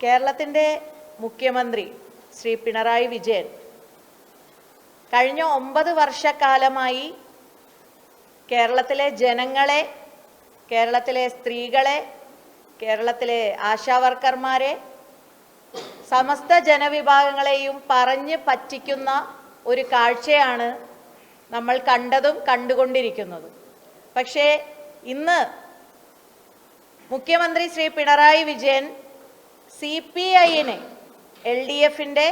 കേരളത്തിന്റെ മുഖ്യമന്ത്രി ശ്രീ പിണറായി വിജയൻ കഴിഞ്ഞ ഒമ്പത് വർഷക്കാലമായി കേരളത്തിലെ ജനങ്ങളെ കേരളത്തിലെ സ്ത്രീകളെ കേരളത്തിലെ ആശാവർക്കർമാരെ സമസ്ത ജനവിഭാഗങ്ങളെയും പറഞ്ഞ് പറ്റിക്കുന്ന ഒരു കാഴ്ചയാണ് നമ്മൾ കണ്ടതും കണ്ടുകൊണ്ടിരിക്കുന്നതും. പക്ഷേ ഇന്ന് മുഖ്യമന്ത്രി ശ്രീ പിണറായി വിജയൻ സി പി ഐന് എൽ ഡി എഫിന്റെ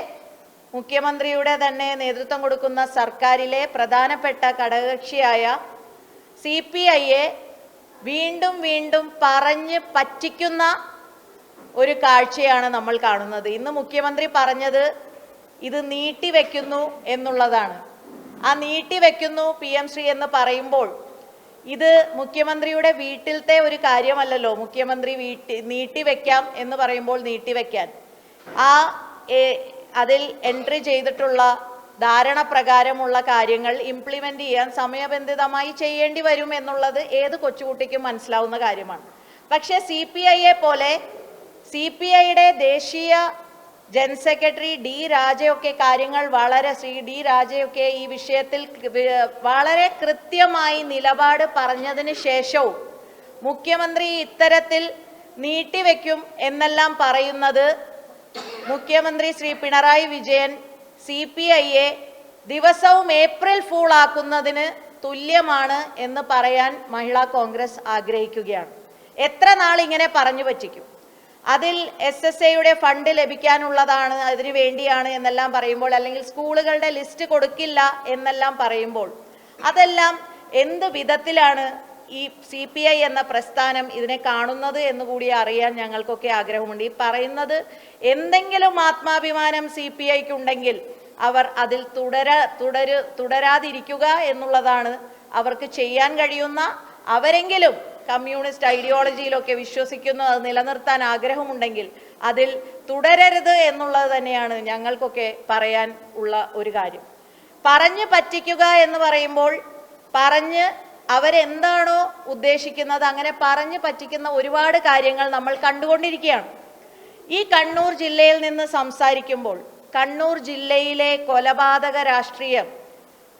മുഖ്യമന്ത്രിയുടെ തന്നെ നേതൃത്വം കൊടുക്കുന്ന സർക്കാരിലെ പ്രധാനപ്പെട്ട ഘടകകക്ഷിയായ സി പി ഐയെ വീണ്ടും വീണ്ടും പറഞ്ഞ് പറ്റിക്കുന്ന ഒരു കാഴ്ചയാണ് നമ്മൾ കാണുന്നത്. ഇന്ന് മുഖ്യമന്ത്രി പറഞ്ഞത് ഇത് നീട്ടിവെക്കുന്നു എന്നുള്ളതാണ്. ആ നീട്ടിവെക്കുന്നു പി എം ശ്രീ എന്ന് പറയുമ്പോൾ ഇത് മുഖ്യമന്ത്രിയുടെ വീട്ടിലത്തെ ഒരു കാര്യമല്ലല്ലോ. മുഖ്യമന്ത്രി വീട്ടി നീട്ടിവെക്കാം എന്ന് പറയുമ്പോൾ നീട്ടിവെക്കാൻ ആ അതിൽ എൻട്രി ചെയ്തിട്ടുള്ള ധാരണ പ്രകാരമുള്ള കാര്യങ്ങൾ ഇംപ്ലിമെന്റ് ചെയ്യാൻ സമയബന്ധിതമായി ചെയ്യേണ്ടി വരും എന്നുള്ളത് ഏത് കൊച്ചുകുട്ടിക്കും മനസ്സിലാവുന്ന കാര്യമാണ്. പക്ഷേ സി പി ഐയെ പോലെ സി പി ഐയുടെ ദേശീയ ജനറൽ സെക്രട്ടറി ഡി രാജയൊക്കെ കാര്യങ്ങൾ വളരെ ശ്രീ ഡി രാജയൊക്കെ ഈ വിഷയത്തിൽ വളരെ കൃത്യമായി നിലപാട് പറഞ്ഞതിന് ശേഷവും മുഖ്യമന്ത്രി ഇത്തരത്തിൽ നീട്ടിവെക്കും എന്നെല്ലാം പറയുന്നത് മുഖ്യമന്ത്രി ശ്രീ പിണറായി വിജയൻ സി പി ഐയെ ദിവസവും ഏപ്രിൽ ഫൂൾ ആക്കുന്നതിന് തുല്യമാണ് എന്ന് പറയാൻ മഹിളാ കോൺഗ്രസ് ആഗ്രഹിക്കുകയാണ്. എത്ര നാൾ ഇങ്ങനെ പറഞ്ഞു പറ്റിക്കും? അതിൽ എസ് എസ് എയുടെ ഫണ്ട് ലഭിക്കാനുള്ളതാണ് അതിനു വേണ്ടിയാണ് എന്നെല്ലാം പറയുമ്പോൾ അല്ലെങ്കിൽ സ്കൂളുകളുടെ ലിസ്റ്റ് കൊടുക്കില്ല എന്നെല്ലാം പറയുമ്പോൾ. അതെല്ലാം എന്ത് വിധത്തിലാണ് ഈ സി പി ഐ എന്ന പ്രസ്ഥാനം ഇതിനെ കാണുന്നത് എന്ന് കൂടി അറിയാൻ ഞങ്ങൾക്കൊക്കെ ആഗ്രഹമുണ്ട്. ഈ പറയുന്നത് എന്തെങ്കിലും ആത്മാഭിമാനം സി പി ഐക്ക് ഉണ്ടെങ്കിൽ അവർ അതിൽ തുടര തുടരു തുടരാതിരിക്കുക എന്നുള്ളതാണ് അവർക്ക് ചെയ്യാൻ കഴിയുന്ന അവരെങ്കിലും കമ്മ്യൂണിസ്റ്റ് ഐഡിയോളജിയിലൊക്കെ വിശ്വസിക്കുന്നു അത് നിലനിർത്താൻ ആഗ്രഹമുണ്ടെങ്കിൽ അതിൽ തുടരരുത് എന്നുള്ളത് തന്നെയാണ് ഞങ്ങൾക്കൊക്കെ പറയാൻ ഉള്ള ഒരു കാര്യം. പറഞ്ഞ് പറ്റിക്കുക എന്ന് പറയുമ്പോൾ പറഞ്ഞ് അവരെന്താണോ ഉദ്ദേശിക്കുന്നത് അങ്ങനെ പറഞ്ഞ് പറ്റിക്കുന്ന ഒരുപാട് കാര്യങ്ങൾ നമ്മൾ കണ്ടുകൊണ്ടിരിക്കുകയാണ്. ഈ കണ്ണൂർ ജില്ലയിൽ നിന്ന് സംസാരിക്കുമ്പോൾ കണ്ണൂർ ജില്ലയിലെ കൊലപാതക രാഷ്ട്രീയം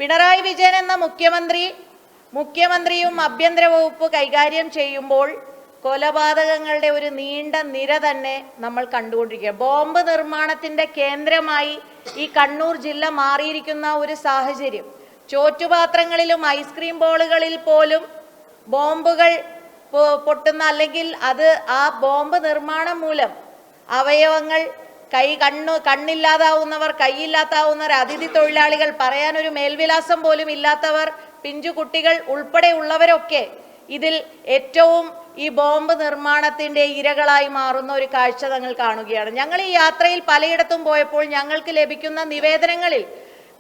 പിണറായി വിജയൻ എന്ന മുഖ്യമന്ത്രി മുഖ്യമന്ത്രിയും ആഭ്യന്തര വകുപ്പ് കൈകാര്യം ചെയ്യുമ്പോൾ കൊലപാതകങ്ങളുടെ ഒരു നീണ്ട നിര തന്നെ നമ്മൾ കണ്ടുകൊണ്ടിരിക്കുക. ബോംബ് നിർമ്മാണത്തിന്റെ കേന്ദ്രമായി ഈ കണ്ണൂർ ജില്ല മാറിയിരിക്കുന്ന ഒരു സാഹചര്യം. ചോറ്റുപാത്രങ്ങളിലും ഐസ്ക്രീം ബോളുകളിൽ പോലും ബോംബുകൾ പൊട്ടുന്ന അല്ലെങ്കിൽ അത് ആ ബോംബ് നിർമ്മാണം മൂലം അവയവങ്ങൾ കൈ കണ്ണു കണ്ണില്ലാതാവുന്നവർ കൈയില്ലാത്താവുന്നവർ അതിഥി തൊഴിലാളികൾ പറയാനൊരു മേൽവിലാസം പോലും ഇല്ലാത്തവർ പിഞ്ചു കുട്ടികൾ ഉൾപ്പെടെയുള്ളവരൊക്കെ ഇതിൽ ഏറ്റവും ഈ ബോംബ് നിർമ്മാണത്തിന്റെ ഇരകളായി മാറുന്ന ഒരു കാഴ്ച ഞങ്ങൾ കാണുകയാണ്. ഞങ്ങൾ ഈ യാത്രയിൽ പലയിടത്തും പോയപ്പോൾ ഞങ്ങൾക്ക് ലഭിക്കുന്ന നിവേദനങ്ങളിൽ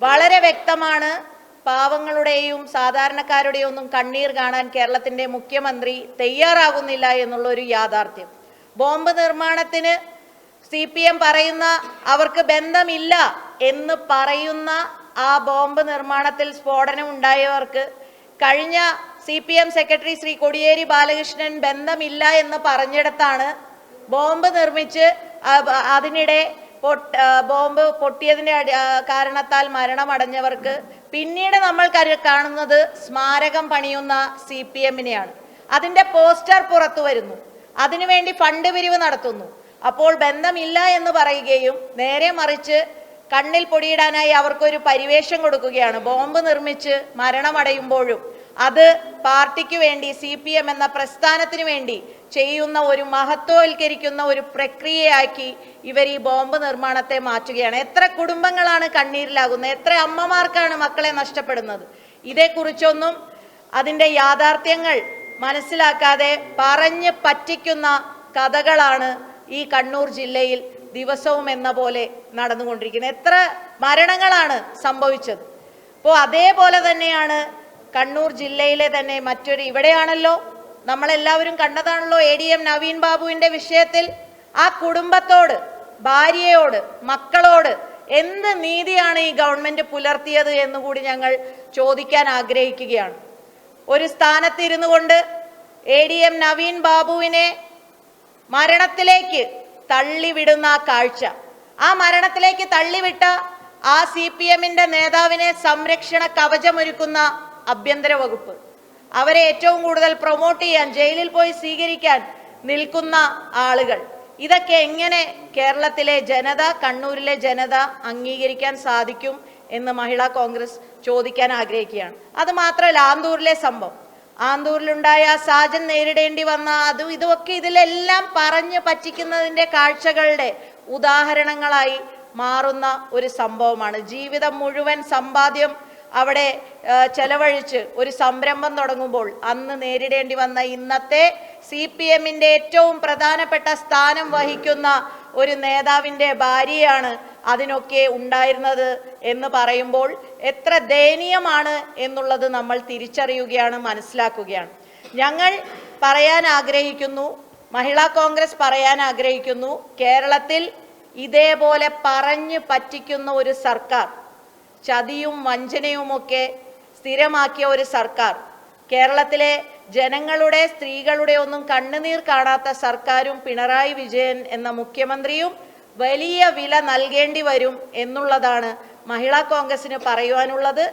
വളരെ വ്യക്തമാണ് പാവങ്ങളുടെയും സാധാരണക്കാരുടെയും ഒന്നും കണ്ണീർ കാണാൻ കേരളത്തിന്റെ മുഖ്യമന്ത്രി തയ്യാറാകുന്നില്ല എന്നുള്ള ഒരു യാഥാർത്ഥ്യം. ബോംബ് നിർമ്മാണത്തിന് സി പറയുന്ന അവർക്ക് ബന്ധമില്ല എന്ന് പറയുന്ന ആ ബോംബ് നിർമ്മാണത്തിൽ സ്ഫോടനം ഉണ്ടായവർക്ക് കഴിഞ്ഞ C P M secretary Shri Kodiyeri Balakrishnan ബന്ധമില്ല എന്ന് പറഞ്ഞിടത്താണ് ബോംബ് നിർമ്മിച്ച് അതിനിടെ പൊട്ട് ബോംബ് പൊട്ടിയതിന്റെ കാരണത്താൽ മരണമടഞ്ഞവർക്ക് പിന്നീട് നമ്മൾ കാണുന്നത് സ്മാരകം പണിയുന്ന സി പി എമ്മിനെയാണ്. അതിന്റെ പോസ്റ്റർ പുറത്തു വരുന്നു. അതിനുവേണ്ടി ഫണ്ട് പിരിവ് നടത്തുന്നു. അപ്പോൾ ബന്ധമില്ല എന്ന് പറയുകയും നേരെ മറിച്ച് കണ്ണിൽ പൊടിയിടാനായി അവർക്കൊരു പരിവേഷം കൊടുക്കുകയാണ്. ബോംബ് നിർമ്മിച്ച് മരണമടയുമ്പോഴും അത് പാർട്ടിക്ക് വേണ്ടി സി പി എം എന്ന പ്രസ്ഥാനത്തിന് വേണ്ടി ചെയ്യുന്ന ഒരു മഹത്വവൽക്കരിക്കുന്ന ഒരു പ്രക്രിയയാക്കി ഇവർ ഈ ബോംബ് നിർമ്മാണത്തെ മാറ്റുകയാണ്. എത്ര കുടുംബങ്ങളാണ് കണ്ണീരിലാകുന്നത്? എത്ര അമ്മമാർക്കാണ് മക്കളെ നഷ്ടപ്പെടുന്നത്? ഇതേക്കുറിച്ചൊന്നും അതിന്റെ യാഥാർത്ഥ്യങ്ങൾ മനസ്സിലാക്കാതെ പറഞ്ഞ് പറ്റിക്കുന്ന കഥകളാണ് ഈ കണ്ണൂർ ജില്ലയിൽ ദിവസവും എന്ന പോലെ നടന്നുകൊണ്ടിരിക്കുന്നത് എത്ര മരണങ്ങളാണ് സംഭവിച്ചത്. അപ്പോൾ അതേപോലെ തന്നെയാണ് കണ്ണൂർ ജില്ലയിലെ തന്നെ മറ്റൊരു ഇവിടെയാണല്ലോ. നമ്മളെല്ലാവരും കണ്ടതാണല്ലോ എ ഡി എം നവീൻ ബാബുവിന്റെ വിഷയത്തിൽ. ആ കുടുംബത്തോട് ഭാര്യയോട് മക്കളോട് എന്ത് നീതിയാണ് ഈ ഗവൺമെന്റ് പുലർത്തിയത് എന്ന് കൂടി ഞങ്ങൾ ചോദിക്കാൻ ആഗ്രഹിക്കുകയാണ്. ഒരു സ്ഥാനത്തിരുന്നു കൊണ്ട് എ ഡി എം നവീൻ ബാബുവിനെ മരണത്തിലേക്ക് തള്ളിവിടുന്ന കാഴ്ച. ആ മരണത്തിലേക്ക് തള്ളിവിട്ട ആ സി പി എമ്മിന്റെ നേതാവിനെ സംരക്ഷണ കവചമൊരുക്കുന്ന ആഭ്യന്തര വകുപ്പ്. അവരെ ഏറ്റവും കൂടുതൽ പ്രൊമോട്ട് ചെയ്യാൻ ജയിലിൽ പോയി സ്വീകരിക്കാൻ നിൽക്കുന്ന ആളുകൾ. ഇതൊക്കെ എങ്ങനെ കേരളത്തിലെ ജനത കണ്ണൂരിലെ ജനത അംഗീകരിക്കാൻ സാധിക്കും എന്ന് മഹിളാ കോൺഗ്രസ് ചോദിക്കാൻ ആഗ്രഹിക്കുകയാണ്. അത് മാത്രമല്ല ആന്തൂരിലെ സംഭവം. ആന്തൂരിലുണ്ടായ സാജൻ നേരിടേണ്ടി വന്ന അതും ഇതുമൊക്കെ ഇതിലെല്ലാം പറഞ്ഞ് പറ്റിക്കുന്നതിന്റെ കാഴ്ചകളുടെ ഉദാഹരണങ്ങളായി മാറുന്ന ഒരു സംഭവമാണ്. ജീവിതം മുഴുവൻ സമ്പാദ്യം അവിടെ ചെലവഴിച്ച് ഒരു സംരംഭം തുടങ്ങുമ്പോൾ അന്ന് നേരിടേണ്ടി വന്ന ഇന്നത്തെ സി പി എമ്മിന്റെ ഏറ്റവും പ്രധാനപ്പെട്ട സ്ഥാനം വഹിക്കുന്ന ഒരു നേതാവിന്റെ ഭാര്യയാണ് അതിനൊക്കെ ഉണ്ടായിരുന്നത് എന്ന് പറയുമ്പോൾ എത്ര ദയനീയമാണ് എന്നുള്ളത് നമ്മൾ തിരിച്ചറിയുകയാണ് മനസ്സിലാക്കുകയാണ്. ഞങ്ങൾ പറയാൻ ആഗ്രഹിക്കുന്നു മഹിളാ കോൺഗ്രസ് പറയാൻ ആഗ്രഹിക്കുന്നു കേരളത്തിൽ ഇതേപോലെ പറഞ്ഞ് പറ്റിക്കുന്ന ഒരു സർക്കാർ ചതിയും വഞ്ചനയുമൊക്കെ സ്ഥിരമാക്കിയ ഒരു സർക്കാർ കേരളത്തിലെ ജനങ്ങളുടെ സ്ത്രീകളുടെ ഒന്നും കണ്ണുനീർ കാണാത്ത സർക്കാരും പിണറായി വിജയൻ എന്ന മുഖ്യമന്ത്രിയും വലിയ വില നൽകേണ്ടി വരും എന്നുള്ളതാണ് മഹിളാ കോൺഗ്രസിന് പറയുവാനുള്ളത്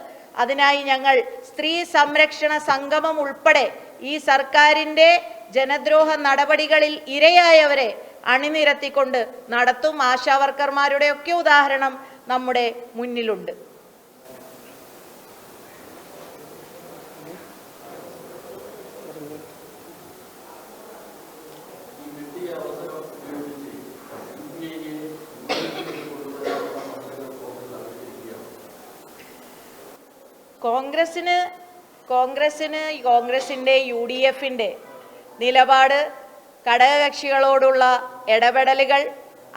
അതിനായി ഞങ്ങൾ സ്ത്രീ സംരക്ഷണ സംഗമം ഉൾപ്പെടെ ഈ സർക്കാരിന്റെ ജനദ്രോഹ നടപടികളിൽ ഇരയായവരെ അണിനിരത്തിക്കൊണ്ട് നടത്തും ആശാവർക്കർമാരുടെ ഒക്കെ ഉദാഹരണം നമ്മുടെ മുന്നിലുണ്ട്. കോൺഗ്രസിന് കോൺഗ്രസിന് കോൺഗ്രസിന്റെ യു ഡി എഫിന്റെ നിലപാട് ഘടകകക്ഷികളോടുള്ള ഇടപെടലുകൾ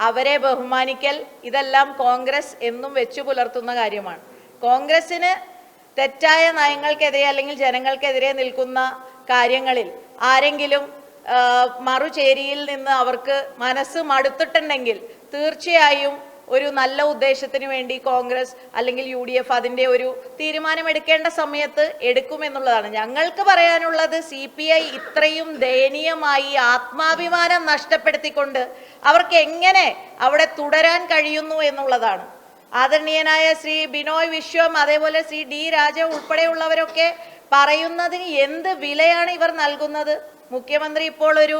അവരെ ബഹുമാനിക്കൽ ഇതെല്ലാം കോൺഗ്രസ് എന്നും വെച്ചു പുലർത്തുന്ന കാര്യമാണ്. കോൺഗ്രസിന് തെറ്റായ നയങ്ങൾക്കെതിരെ അല്ലെങ്കിൽ ജനങ്ങൾക്കെതിരെ നിൽക്കുന്ന കാര്യങ്ങളിൽ ആരെങ്കിലും മറുചേരിയിൽ നിന്ന് അവർക്ക് മനസ്സ് മടുത്തിട്ടുണ്ടെങ്കിൽ തീർച്ചയായും ഒരു നല്ല ഉദ്ദേശത്തിന് വേണ്ടി കോൺഗ്രസ് അല്ലെങ്കിൽ യു ഡി എഫ് അതിന്റെ ഒരു തീരുമാനമെടുക്കേണ്ട സമയത്ത് എടുക്കുമെന്നുള്ളതാണ് ഞങ്ങൾക്ക് പറയാനുള്ളത് സി പി ഐ ഇത്രയും ദയനീയമായി ആത്മാഭിമാനം നഷ്ടപ്പെടുത്തിക്കൊണ്ട് അവർക്ക് എങ്ങനെ അവിടെ തുടരാൻ കഴിയുന്നു എന്നുള്ളതാണ്. ആദരണീയനായ ശ്രീ ബിനോയ് വിശ്വം അതേപോലെ ശ്രീ ഡി രാജ ഉൾപ്പെടെയുള്ളവരൊക്കെ പറയുന്നതിന് എന്ത് വിലയാണ് ഇവർ നൽകുന്നത്? മുഖ്യമന്ത്രി ഇപ്പോൾ ഒരു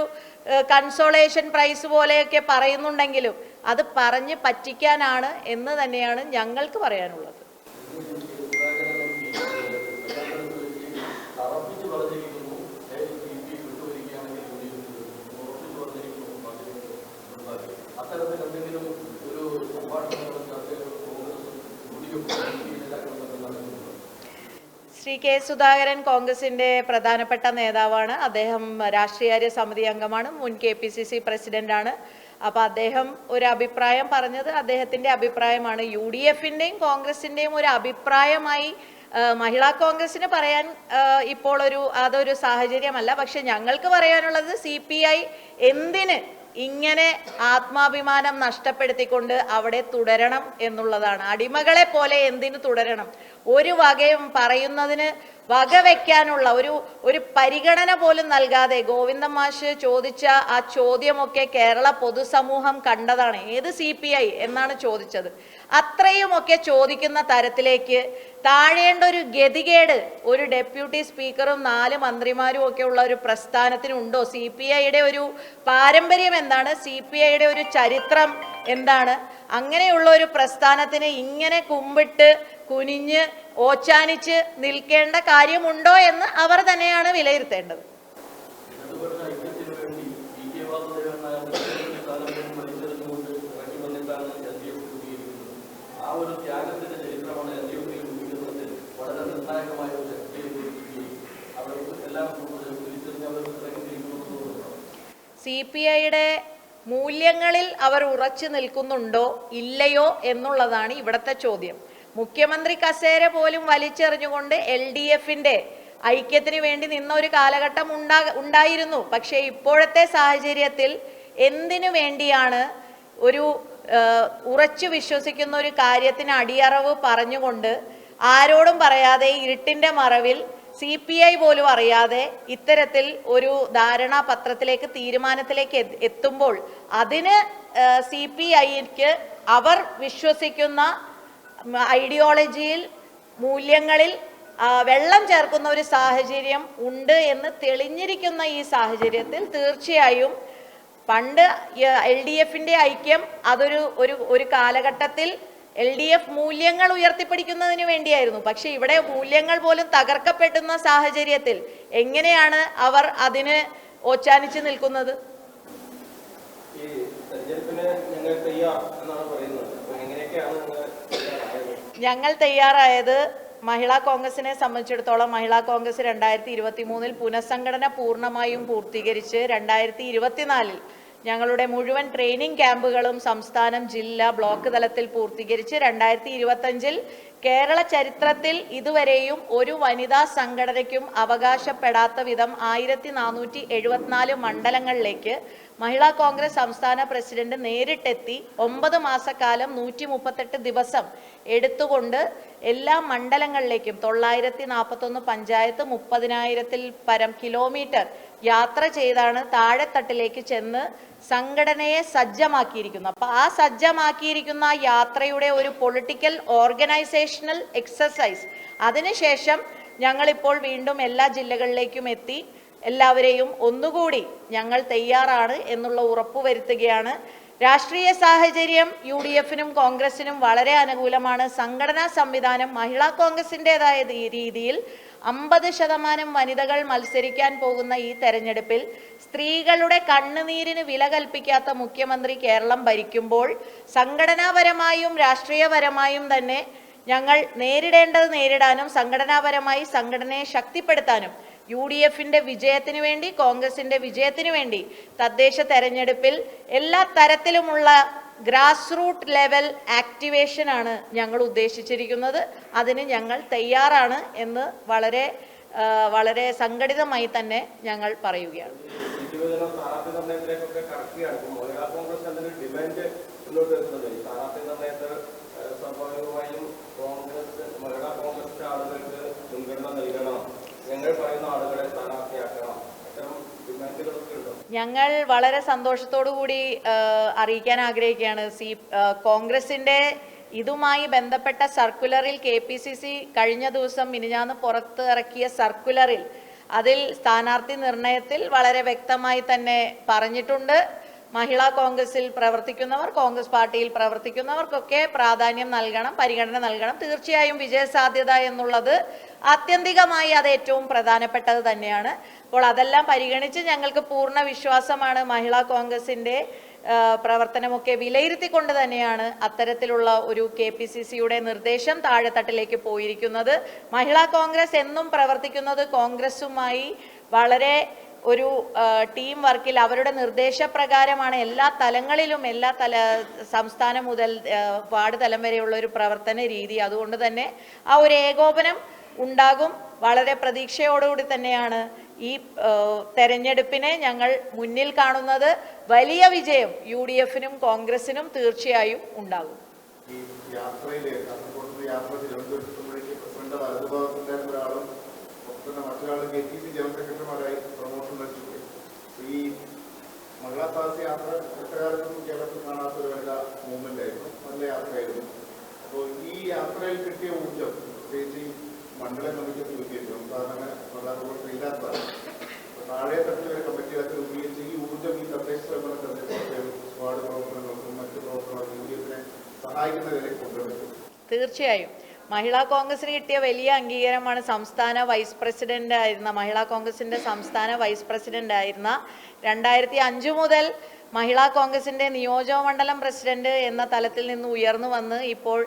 കൺസോളേഷൻ പ്രൈസ് പോലെയൊക്കെ പറയുന്നുണ്ടെങ്കിലും അത് പറഞ്ഞ് പറ്റിക്കാനാണ് എന്ന് തന്നെയാണ് ഞങ്ങൾക്ക് പറയാനുള്ളത്. ശ്രീ കെ സുധാകരൻ കോൺഗ്രസിന്റെ പ്രധാനപ്പെട്ട നേതാവാണ്. അദ്ദേഹം രാഷ്ട്രീയകാര്യ സമിതി അംഗമാണ്. മുൻ കെ പി സി സി പ്രസിഡന്റാണ്. അപ്പോൾ അദ്ദേഹം ഒരു അഭിപ്രായം പറഞ്ഞത് അദ്ദേഹത്തിന്റെ അഭിപ്രായമാണ്. യു ഡി എഫിന്റെയും കോൺഗ്രസിന്റെയും ഒരു അഭിപ്രായമായി മഹിളാ കോൺഗ്രസിന് പറയാൻ ഇപ്പോൾ ഒരു അതൊരു സാഹചര്യമല്ല. പക്ഷെ ഞങ്ങൾക്ക് പറയാനുള്ളത് സി പി ഐ എന്തിന് ഇങ്ങനെ ആത്മാഭിമാനം നഷ്ടപ്പെടുത്തിക്കൊണ്ട് അവിടെ തുടരണം എന്നുള്ളതാണ്. അടിമകളെ പോലെ എന്തിനു തുടരണം? ഒരു വകയും പറയുന്നതിന് വകവെക്കാനുള്ള ഒരു ഒരു പരിഗണന പോലും നൽകാതെ ഗോവിന്ദ മാഷ് ചോദിച്ച ആ ചോദ്യമൊക്കെ കേരള പൊതുസമൂഹം കണ്ടതാണ്. ഏത് സി എന്നാണ് ചോദിച്ചത്. അത്രയുമൊക്കെ ചോദിക്കുന്ന തരത്തിലേക്ക് താഴേണ്ട ഒരു ഗതികേട് ഒരു ഡെപ്യൂട്ടി സ്പീക്കറും നാല് മന്ത്രിമാരും ഒക്കെ ഉള്ള ഒരു പ്രസ്ഥാനത്തിനുണ്ടോ? സി പി ഐയുടെ ഒരു പാരമ്പര്യം എന്താണ്? സി പി ഐയുടെ ഒരു ചരിത്രം എന്താണ്? അങ്ങനെയുള്ള ഒരു പ്രസ്ഥാനത്തിന് ഇങ്ങനെ കുമ്പിട്ട് കുനിഞ്ഞ് ഓച്ചാനിച്ച് നിൽക്കേണ്ട കാര്യമുണ്ടോ എന്ന് അവർ തന്നെയാണ് വിലയിരുത്തേണ്ടത് ഇടതുപക്ഷ ഐക്യത്തിന് വേണ്ടി പി കെ വാസുദേവൻ നായർ മുഖ്യമന്ത്രി സ്ഥാനം വേണ്ടി മത്സരിച്ചുകൊണ്ട് ഇറങ്ങി വന്നിട്ടാണ് എൽ ഡി എഫ് രൂപീകരിക്കുന്നത് ആ ഒരു ത്യാഗത്തിന്റെ ചരിത്രമാണ് എൽ ഡി എഫ് രൂപീകരണത്തിൽ വളരെ നിർണായകമായ ഒരു ശക്തിയെ ഉപയോഗിക്കുകയും അവർ എല്ലാം തിരിച്ചറിഞ്ഞ് അവർ ഇറങ്ങിയിരിക്കുന്നത് തോന്നുന്നു സി പി ഐയുടെ മൂല്യങ്ങളിൽ അവർ ഉറച്ചു നിൽക്കുന്നുണ്ടോ ഇല്ലയോ എന്നുള്ളതാണ് ഇവിടുത്തെ ചോദ്യം. മുഖ്യമന്ത്രി കസേര പോലും വലിച്ചെറിഞ്ഞുകൊണ്ട് എൽ ഡി എഫിന്റെ ഐക്യത്തിന് വേണ്ടി നിന്ന ഒരു കാലഘട്ടം ഉണ്ടാ ഉണ്ടായിരുന്നു. പക്ഷേ ഇപ്പോഴത്തെ സാഹചര്യത്തിൽ എന്തിനു വേണ്ടിയാണ് ഒരു ഉറച്ചു വിശ്വസിക്കുന്ന ഒരു കാര്യത്തിന് അടിയറവ് പറഞ്ഞുകൊണ്ട് ആരോടും പറയാതെ ഇരുട്ടിന്റെ മറവിൽ സി പി ഐ പോലും അറിയാതെ ഇത്തരത്തിൽ ഒരു ധാരണാപത്രത്തിലേക്ക് തീരുമാനത്തിലേക്ക് എത്തുമ്പോൾ അതിന് സി പി ഐക്ക് അവർ വിശ്വസിക്കുന്ന ഐഡിയോളജിയിൽ മൂല്യങ്ങളിൽ വെള്ളം ചേർക്കുന്ന ഒരു സാഹചര്യം ഉണ്ട് എന്ന് തെളിഞ്ഞിരിക്കുന്ന ഈ സാഹചര്യത്തിൽ തീർച്ചയായും പണ്ട് എൽ ഡി എഫിന്റെ ഐക്യം അതൊരു ഒരു ഒരു കാലഘട്ടത്തിൽ എൽ ഡി എഫ് മൂല്യങ്ങൾ ഉയർത്തിപ്പിടിക്കുന്നതിന് വേണ്ടിയായിരുന്നു. പക്ഷെ ഇവിടെ മൂല്യങ്ങൾ പോലും തകർക്കപ്പെടുന്ന സാഹചര്യത്തിൽ എങ്ങനെയാണ് അവർ അതിന് ഓച്ചാനിച്ച് നിൽക്കുന്നത്? ഞങ്ങൾ തയ്യാറായത്? മഹിളാ കോൺഗ്രസിനെ സംബന്ധിച്ചിടത്തോളം മഹിളാ കോൺഗ്രസ് രണ്ടായിരത്തി ഇരുപത്തി മൂന്നിൽ പുനഃസംഘടന പൂർണമായും പൂർത്തീകരിച്ച് രണ്ടായിരത്തി ഇരുപത്തിനാലിൽ ഞങ്ങളുടെ മുഴുവൻ ട്രെയിനിങ് ക്യാമ്പുകളും സംസ്ഥാനം ജില്ല ബ്ലോക്ക് തലത്തിൽ പൂർത്തീകരിച്ച് രണ്ടായിരത്തി ഇരുപത്തഞ്ചിൽ കേരള ചരിത്രത്തിൽ ഇതുവരെയും ഒരു വനിതാ സംഘടനയ്ക്കും അവകാശപ്പെടാത്ത വിധം ആയിരത്തി നാനൂറ്റി എഴുപത്തിനാല് മണ്ഡലങ്ങളിലേക്ക് മഹിളാ കോൺഗ്രസ് സംസ്ഥാന പ്രസിഡന്റ് നേരിട്ടെത്തി ഒമ്പത് മാസക്കാലം നൂറ്റി മുപ്പത്തെട്ട് ദിവസം എടുത്തുകൊണ്ട് എല്ലാ മണ്ഡലങ്ങളിലേക്കും തൊള്ളായിരത്തി നാൽപ്പത്തൊന്ന് പഞ്ചായത്ത് മുപ്പതിനായിരത്തിൽ പരം കിലോമീറ്റർ യാത്ര ചെയ്താണ് താഴെത്തട്ടിലേക്ക് ചെന്ന് സംഘടനയെ സജ്ജമാക്കിയിരിക്കുന്നു അപ്പം ആ സജ്ജമാക്കിയിരിക്കുന്ന യാത്രയുടെ ഒരു പൊളിറ്റിക്കൽ ഓർഗനൈസേഷണൽ എക്സസൈസ്. അതിനുശേഷം ഞങ്ങളിപ്പോൾ വീണ്ടും എല്ലാ ജില്ലകളിലേക്കും എത്തി എല്ലാവരെയും ഒന്നുകൂടി ഞങ്ങൾ തയ്യാറാണ് എന്നുള്ള ഉറപ്പ് വരുത്തുകയാണ്. രാഷ്ട്രീയ സാഹചര്യം യു ഡി എഫിനും കോൺഗ്രസിനും വളരെ അനുകൂലമാണ്. സംഘടനാ സംവിധാനം മഹിളാ കോൺഗ്രസിന്റെതായ രീതിയിൽ അമ്പത് ശതമാനം വനിതകൾ മത്സരിക്കാൻ പോകുന്ന ഈ തെരഞ്ഞെടുപ്പിൽ സ്ത്രീകളുടെ കണ്ണുനീരിന് വില കൽപ്പിക്കാത്ത മുഖ്യമന്ത്രി കേരളം ഭരിക്കുമ്പോൾ സംഘടനാപരമായും രാഷ്ട്രീയപരമായും തന്നെ ഞങ്ങൾ നേരിടേണ്ടത് നേരിടാനും സംഘടനാപരമായി സംഘടനയെ ശക്തിപ്പെടുത്താനും യു ഡി എഫിന്റെ വിജയത്തിന് വേണ്ടി കോൺഗ്രസിന്റെ വിജയത്തിന് വേണ്ടി തദ്ദേശ തെരഞ്ഞെടുപ്പിൽ എല്ലാ തരത്തിലുമുള്ള ഗ്രാസ് റൂട്ട് ലെവൽ ആക്ടിവേഷനാണ് ഞങ്ങൾ ഉദ്ദേശിച്ചിരിക്കുന്നത്. അതിന് ഞങ്ങൾ തയ്യാറാണ് എന്ന് വളരെ വളരെ സംഘടിതമായി തന്നെ ഞങ്ങൾ പറയുകയാണ്. ഡിമാൻഡ് മുന്നോട്ട് സ്ഥാനാർത്ഥി നിർണയത്തിൽ ഏഹ്, സ്വാഭാവികമായും കോൺഗ്രസ് മഹിളാ കോൺഗ്രസിന്റെ ആളുകൾക്ക് മുൻഗണന നൽകണം ഞങ്ങൾ വളരെ സന്തോഷത്തോടു കൂടി അറിയിക്കാൻ ആഗ്രഹിക്കുകയാണ്. സി കോൺഗ്രസിന്റെ ഇതുമായി ബന്ധപ്പെട്ട സർക്കുലറിൽ കെ പി സി സി കഴിഞ്ഞ ദിവസം മിനിഞ്ഞാന്ന് പുറത്തിറക്കിയ സർക്കുലറിൽ അതിൽ സ്ഥാനാർത്ഥി നിർണയത്തിൽ വളരെ വ്യക്തമായി തന്നെ പറഞ്ഞിട്ടുണ്ട്. മഹിളാ കോൺഗ്രസിൽ പ്രവർത്തിക്കുന്നവർ കോൺഗ്രസ് പാർട്ടിയിൽ പ്രവർത്തിക്കുന്നവർക്കൊക്കെ പ്രാധാന്യം നൽകണം പരിഗണന നൽകണം. തീർച്ചയായും വിജയസാധ്യത എന്നുള്ളത് ആത്യന്തികമായി അത് ഏറ്റവും പ്രധാനപ്പെട്ടത് തന്നെയാണ്. അപ്പോൾ അതെല്ലാം പരിഗണിച്ച് ഞങ്ങൾക്ക് പൂർണ വിശ്വാസമാണ് മഹിളാ കോൺഗ്രസിന്റെ പ്രവർത്തനമൊക്കെ വിലയിരുത്തിക്കൊണ്ട് തന്നെയാണ് അത്തരത്തിലുള്ള ഒരു കെ പി സി സിയുടെ നിർദ്ദേശം താഴെത്തട്ടിലേക്ക് പോയിരിക്കുന്നത്. മഹിളാ കോൺഗ്രസ് എന്നും പ്രവർത്തിക്കുന്നത് കോൺഗ്രസുമായി വളരെ ഒരു ടീം വർക്കിൽ അവരുടെ നിർദ്ദേശപ്രകാരമാണ് എല്ലാ തലങ്ങളിലും എല്ലാ തല സംസ്ഥാനം മുതൽ ആ, വാർഡ് തലം വരെയുള്ള ഒരു പ്രവർത്തന രീതി. അതുകൊണ്ട് തന്നെ ആ ഒരു ഏകോപനം ഉണ്ടാകും. വളരെ പ്രതീക്ഷയോടുകൂടി തന്നെയാണ് ഈ തെരഞ്ഞെടുപ്പിനെ ഞങ്ങൾ മുന്നിൽ കാണുന്നത്. വലിയ വിജയം യു ഡി എഫിനും കോൺഗ്രസിനും തീർച്ചയായും ഉണ്ടാകും. യാത്ര തിരുവനന്തപുരത്തുമ്പോഴേക്ക് പ്രസിഡന്റ് വലതുഭാഗത്തുണ്ടായിരുന്ന ഒരാളും പിന്നെ മറ്റൊരാൾ കെ പി സി ജനറൽ സെക്രട്ടറിമാരായി പ്രൊമോഷൻ ലഭിച്ചുപോയി ഈ മഹിളാ സാഹസ യാത്ര ഒറ്റകാലത്തും കേരളത്തിൽ കാണാത്ത ഒരു വനിതാ മൂവ്മെന്റ് ആയിരുന്നു. നല്ല യാത്രയായിരുന്നു. അപ്പോൾ ഈ യാത്രയിൽ കിട്ടിയ ഊർജം പ്രത്യേകിച്ച് ഈ മണ്ഡലം കമ്മിറ്റി രൂപീകരിച്ചു സാധാരണ കോൺഗ്രസ് ഇല്ലാത്തതാണ് താഴെ തട്ടിൽ വരെ കമ്മിറ്റികളൊക്കെ രൂപീകരിച്ച് ഈ ഊർജം ഈ തദ്ദേശ സ്വയംഭരണ തദ്ദേശ സ്വാഡ് പ്രവർത്തനങ്ങൾക്കും മറ്റു പ്രവർത്തനങ്ങൾക്കും യു ഡി എഫിനെ സഹായിക്കുന്നതിനെ കൊണ്ടുവരുന്നു തീർച്ചയായും. മഹിളാ കോൺഗ്രസിന് കിട്ടിയ വലിയ അംഗീകാരമാണ് സംസ്ഥാന വൈസ് പ്രസിഡന്റ് ആയിരുന്ന മഹിളാ കോൺഗ്രസിന്റെ സംസ്ഥാന വൈസ് പ്രസിഡന്റ് ആയിരുന്ന രണ്ടായിരത്തി അഞ്ചു മുതൽ മഹിളാ കോൺഗ്രസിന്റെ നിയോജക മണ്ഡലം പ്രസിഡന്റ് എന്ന തലത്തിൽ നിന്ന് ഉയർന്നു വന്ന് ഇപ്പോൾ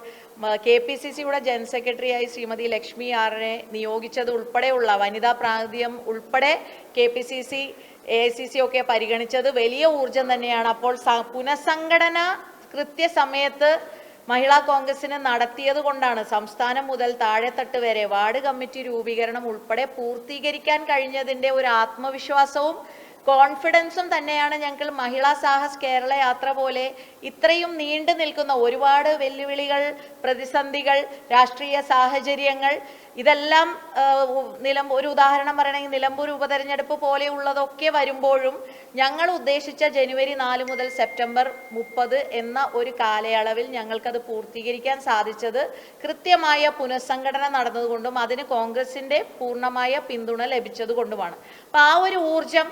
കെ പി സി സിയുടെ ജനറൽ സെക്രട്ടറിയായി ശ്രീമതി ലക്ഷ്മി ആറിനെ നിയോഗിച്ചത് ഉൾപ്പെടെയുള്ള വനിതാ പ്രാതിനിധ്യം ഉൾപ്പെടെ K P C C A I C C ഒക്കെ പരിഗണിച്ചത് വലിയ ഊർജം തന്നെയാണ്. അപ്പോൾ പുനഃസംഘടന കൃത്യസമയത്ത് മഹിളാ കോൺഗ്രസിന് നടത്തിയത് കൊണ്ടാണ് സംസ്ഥാനം മുതൽ താഴെത്തട്ട് വരെ വാർഡ് കമ്മിറ്റി രൂപീകരണം ഉൾപ്പെടെ പൂർത്തീകരിക്കാൻ കഴിഞ്ഞതിന്റെ ഒരു ആത്മവിശ്വാസവും കോൺഫിഡൻസും തന്നെയാണ് ഞങ്ങൾ മഹിളാ സാഹസ് കേരള യാത്ര പോലെ ഇത്രയും നീണ്ടു നിൽക്കുന്ന ഒരുപാട് വെല്ലുവിളികൾ പ്രതിസന്ധികൾ രാഷ്ട്രീയ സാഹചര്യങ്ങൾ ഇതെല്ലാം നിലമ്പൂർ നിലം ഒരു ഉദാഹരണം പറയണമെങ്കിൽ നിലമ്പൂർ ഉപതെരഞ്ഞെടുപ്പ് പോലെയുള്ളതൊക്കെ വരുമ്പോഴും ഞങ്ങൾ ഉദ്ദേശിച്ച ജനുവരി നാല് മുതൽ സെപ്റ്റംബർ മുപ്പത് എന്ന ഒരു കാലയളവിൽ ഞങ്ങൾക്കത് പൂർത്തീകരിക്കാൻ സാധിച്ചത് കൃത്യമായ പുനഃസംഘടന നടന്നതുകൊണ്ടും അതിന് കോൺഗ്രസിന്റെ പൂർണമായ പിന്തുണ ലഭിച്ചതുകൊണ്ടുമാണ്. അപ്പോൾ ആ ഒരു ഊർജം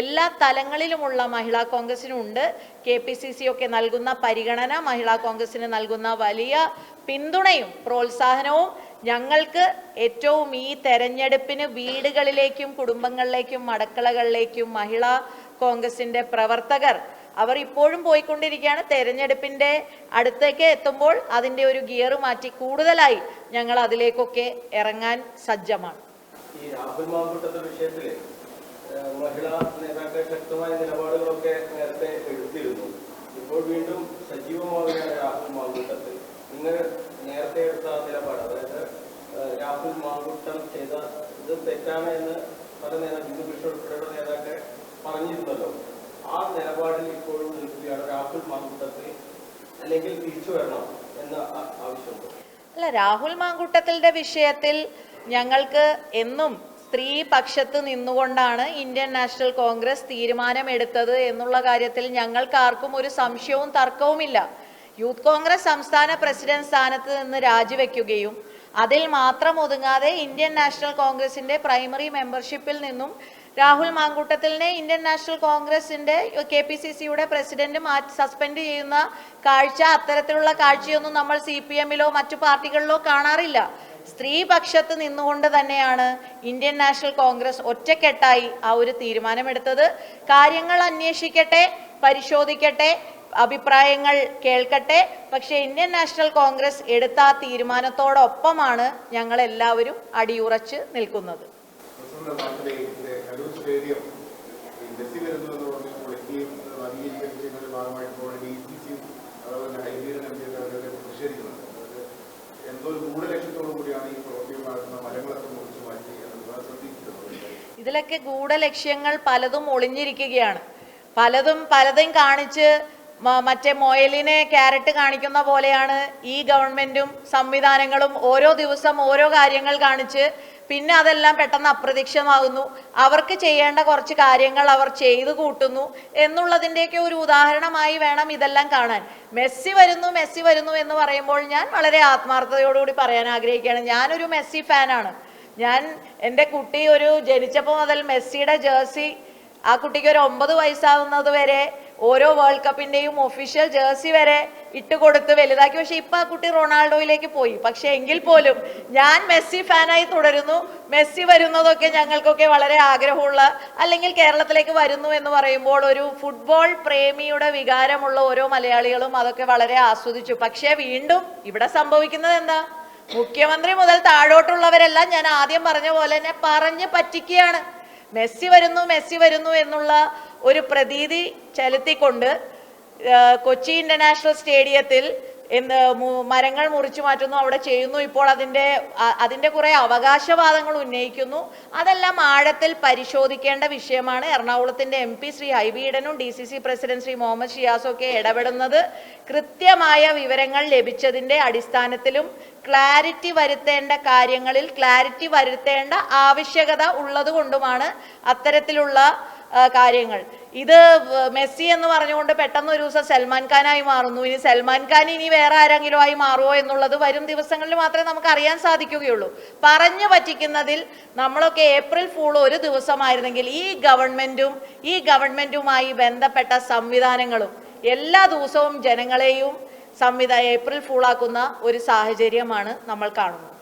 എല്ലാ തലങ്ങളിലുമുള്ള മഹിളാ കോൺഗ്രസിനുണ്ട്. കെ പി സി സി ഒക്കെ നൽകുന്ന പരിഗണന മഹിളാ കോൺഗ്രസിന് നൽകുന്ന വലിയ പിന്തുണയും പ്രോത്സാഹനവും ഞങ്ങൾക്ക് ഏറ്റവും ഈ തെരഞ്ഞെടുപ്പിന് വീടുകളിലേക്കും കുടുംബങ്ങളിലേക്കും അടുക്കളകളിലേക്കും മഹിളാ കോൺഗ്രസിന്റെ പ്രവർത്തകർ അവർ ഇപ്പോഴും പോയിക്കൊണ്ടിരിക്കുകയാണ്. തെരഞ്ഞെടുപ്പിന്റെ അടുത്തേക്ക് എത്തുമ്പോൾ അതിന്റെ ഒരു ഗിയർ മാറ്റി കൂടുതലായി ഞങ്ങൾ അതിലേക്കൊക്കെ ഇറങ്ങാൻ സജ്ജമാണ്. ഈ രാഹുൽ ഏഹ്, മഹിളാ നേതാക്കൾ ശക്തമായ നിലപാടുകളൊക്കെ നേരത്തെ എടുത്തിരുന്നു. ഇപ്പോൾ വീണ്ടും സജീവമാവുകയാണ് രാഹുൽ മാങ്കൂട്ടത്തിൽ. നിങ്ങൾ നേരത്തെ എടുത്ത നിലപാട് അതായത് രാഹുൽ മാങ്കൂട്ടം ചെയ്ത ഇത് തെറ്റാണ് എന്ന് പല നേതാക്കൾ ഹിന്ദു ഉൾപ്പെടെയുള്ള നേതാക്കൾ പറഞ്ഞിരുന്നല്ലോ. ആ നിലപാടിൽ ഇപ്പോഴും നിൽക്കുകയാണ് രാഹുൽ മാങ്കൂട്ടത്തിൽ. അല്ലെങ്കിൽ തിരിച്ചു വരണം എന്ന ആവശ്യമുണ്ട്. അല്ല രാഹുൽ മാങ്കൂട്ടത്തിന്റെ വിഷയത്തിൽ ഞങ്ങൾക്ക് എന്നും സ്ത്രീ പക്ഷത്ത് നിന്നുകൊണ്ടാണ് ഇന്ത്യൻ നാഷണൽ കോൺഗ്രസ് തീരുമാനമെടുത്തത് എന്നുള്ള കാര്യത്തിൽ ഞങ്ങൾക്ക് ആർക്കും ഒരു സംശയവും തർക്കവുമില്ല. യൂത്ത് കോൺഗ്രസ് സംസ്ഥാന പ്രസിഡന്റ് സ്ഥാനത്ത് നിന്ന് രാജിവെക്കുകയും അതിൽ മാത്രം ഒതുങ്ങാതെ ഇന്ത്യൻ നാഷണൽ കോൺഗ്രസിന്റെ പ്രൈമറി മെമ്പർഷിപ്പിൽ നിന്നും രാഹുൽ മാങ്കൂട്ടത്തിലിനെ ഇന്ത്യൻ നാഷണൽ കോൺഗ്രസിന്റെ കെ പി സി സിയുടെ പ്രസിഡന്റ് സസ്പെൻഡ് ചെയ്യുന്ന കാഴ്ച അത്തരത്തിലുള്ള കാഴ്ചയൊന്നും നമ്മൾ സി പി എമ്മിലോ മറ്റു പാർട്ടികളിലോ കാണാറില്ല. സ്ത്രീപക്ഷത്ത് നിന്നുകൊണ്ട് തന്നെയാണ് ഇന്ത്യൻ നാഷണൽ കോൺഗ്രസ് ഒറ്റക്കെട്ടായി ആ ഒരു തീരുമാനമെടുത്തത്. കാര്യങ്ങൾ അന്വേഷിക്കട്ടെ പരിശോധിക്കട്ടെ അഭിപ്രായങ്ങൾ കേൾക്കട്ടെ. പക്ഷേ ഇന്ത്യൻ നാഷണൽ കോൺഗ്രസ് എടുത്ത ആ തീരുമാനത്തോടൊപ്പമാണ് ഞങ്ങൾ എല്ലാവരും അടിയുറച്ച് നിൽക്കുന്നത് പ്രസിഡന്റ് നാട്ടിലെ ഇതിന്റെ കലൂർ സ്റ്റേഡിയം ഈ മെസ്സി വരുന്നു എന്ന് പറഞ്ഞ് പൊളിക്കുകയും അത് നവീകരിക്കുകയും ചെയ്യുന്നതിന്റെ ഭാഗമായിട്ട് ഇപ്പോൾ ഡി സി സിയും അതുപോലെ തന്നെ ഹൈബീഡൻ എം പിയൊക്കെ അവരൊക്കെ പ്രതിഷേധിക്കുന്നുണ്ട് അതായത് എന്തോ ഒരു ഗൂഢലക്ഷ്യത്തോടു കൂടിയാണ് ഈ പ്രവൃത്തികൾ നടക്കുന്ന മരങ്ങളൊക്കെ മുറിച്ച് മാറ്റി എന്നുള്ളത് ശ്രദ്ധിക്കുന്നത് ഇതിലൊക്കെ ഗൂഢലക്ഷ്യങ്ങൾ പലതും ഒളിഞ്ഞിരിക്കുകയാണ്. പലതും പലതും കാണിച്ച് മറ്റേ മൊയലിനെ ക്യാരറ്റ് കാണിക്കുന്ന പോലെയാണ് ഈ ഗവൺമെന്റും സംവിധാനങ്ങളും ഓരോ ദിവസം ഓരോ കാര്യങ്ങൾ കാണിച്ച് പിന്നെ അതെല്ലാം പെട്ടെന്ന് അപ്രത്യക്ഷമാകുന്നു. അവർക്ക് ചെയ്യേണ്ട കുറച്ച് കാര്യങ്ങൾ അവർ ചെയ്തു കൂട്ടുന്നു എന്നുള്ളതിന്റെയൊക്കെ ഒരു ഉദാഹരണമായി വേണം ഇതെല്ലാം കാണാൻ. മെസ്സി വരുന്നു മെസ്സി വരുന്നു എന്ന് പറയുമ്പോൾ ഞാൻ വളരെ ആത്മാർത്ഥതയോടുകൂടി പറയാൻ ആഗ്രഹിക്കുകയാണ്. ഞാനൊരു മെസ്സി ഫാനാണ്. ഞാൻ എന്റെ കുട്ടി ഒരു ജനിച്ചപ്പോൾ മുതൽ മെസ്സിയുടെ ജേഴ്സി ആ കുട്ടിക്ക് ഒരു ഒമ്പത് വയസ്സാവുന്നത് വരെ ഓരോ വേൾഡ് കപ്പിന്റെയും ഒഫീഷ്യൽ ജേഴ്സി വരെ ഇട്ട് കൊടുത്ത് വലുതാക്കി. പക്ഷേ ഇപ്പം ആ കുട്ടി റൊണാൾഡോയിലേക്ക് പോയി. പക്ഷേ എങ്കിൽ പോലും ഞാൻ മെസ്സി ഫാനായി തുടരുന്നു. മെസ്സി വരുന്നതൊക്കെ ഞങ്ങൾക്കൊക്കെ വളരെ ആഗ്രഹമുള്ള അല്ലെങ്കിൽ കേരളത്തിലേക്ക് വരുന്നു എന്ന് പറയുമ്പോൾ ഒരു ഫുട്ബോൾ പ്രേമിയുടെ വികാരമുള്ള ഓരോ മലയാളികളും അതൊക്കെ വളരെ ആസ്വദിച്ചു. പക്ഷേ വീണ്ടും ഇവിടെ സംഭവിക്കുന്നത് എന്താ? മുഖ്യമന്ത്രി മുതൽ താഴോട്ടുള്ളവരെല്ലാം ഞാൻ ആദ്യം പറഞ്ഞ പോലെ തന്നെ പറഞ്ഞ് പറ്റിക്കുകയാണ്. മെസ്സി വരുന്നു മെസ്സി വരുന്നു എന്നുള്ള ഒരു പ്രതീതി ചെലുത്തിക്കൊണ്ട് കൊച്ചി ഇന്റർനാഷണൽ സ്റ്റേഡിയത്തിൽ എന്ത് മരങ്ങൾ മുറിച്ചു മാറ്റുന്നു അവിടെ ചെയ്യുന്നു. ഇപ്പോൾ അതിന്റെ അതിന്റെ കുറേ അവകാശവാദങ്ങൾ ഉന്നയിക്കുന്നു. അതെല്ലാം ആഴത്തിൽ പരിശോധിക്കേണ്ട വിഷയമാണ്. എറണാകുളത്തിന്റെ M P Shri ഹൈബീഡനും D C C president Shri Muhammad ഷിയാസും ഒക്കെ ഇടപെടുന്നത്. കൃത്യമായ വിവരങ്ങൾ ലഭിച്ചതിന്റെ അടിസ്ഥാനത്തിലും ക്ലാരിറ്റി വരുത്തേണ്ട കാര്യങ്ങളിൽ ക്ലാരിറ്റി വരുത്തേണ്ട ആവശ്യകത ഉള്ളതുകൊണ്ടുമാണ് അത്തരത്തിലുള്ള കാര്യങ്ങൾ. ഇത് മെസ്സി എന്ന് പറഞ്ഞുകൊണ്ട് പെട്ടെന്ന് ഒരു ദിവസം സൽമാൻ ഖാനായി മാറുന്നു. ഇനി സൽമാൻ ഖാൻ ഇനി വേറെ ആരെങ്കിലും ആയി മാറുമോ എന്നുള്ളത് വരും ദിവസങ്ങളിൽ മാത്രമേ നമുക്ക് അറിയാൻ സാധിക്കുകയുള്ളൂ. പറഞ്ഞു പറ്റിക്കുന്നതിൽ നമ്മളൊക്കെ ഏപ്രിൽ ഫൂൾ ഒരു ദിവസമായിരുന്നെങ്കിൽ ഈ ഗവൺമെന്റും ഈ ഗവൺമെന്റുമായി ബന്ധപ്പെട്ട സംവിധാനങ്ങളും എല്ലാ ദിവസവും ജനങ്ങളെയും സംവിധാന ഏപ്രിൽ ഫൂളാക്കുന്ന ഒരു സാഹചര്യമാണ് നമ്മൾ കാണുന്നത്.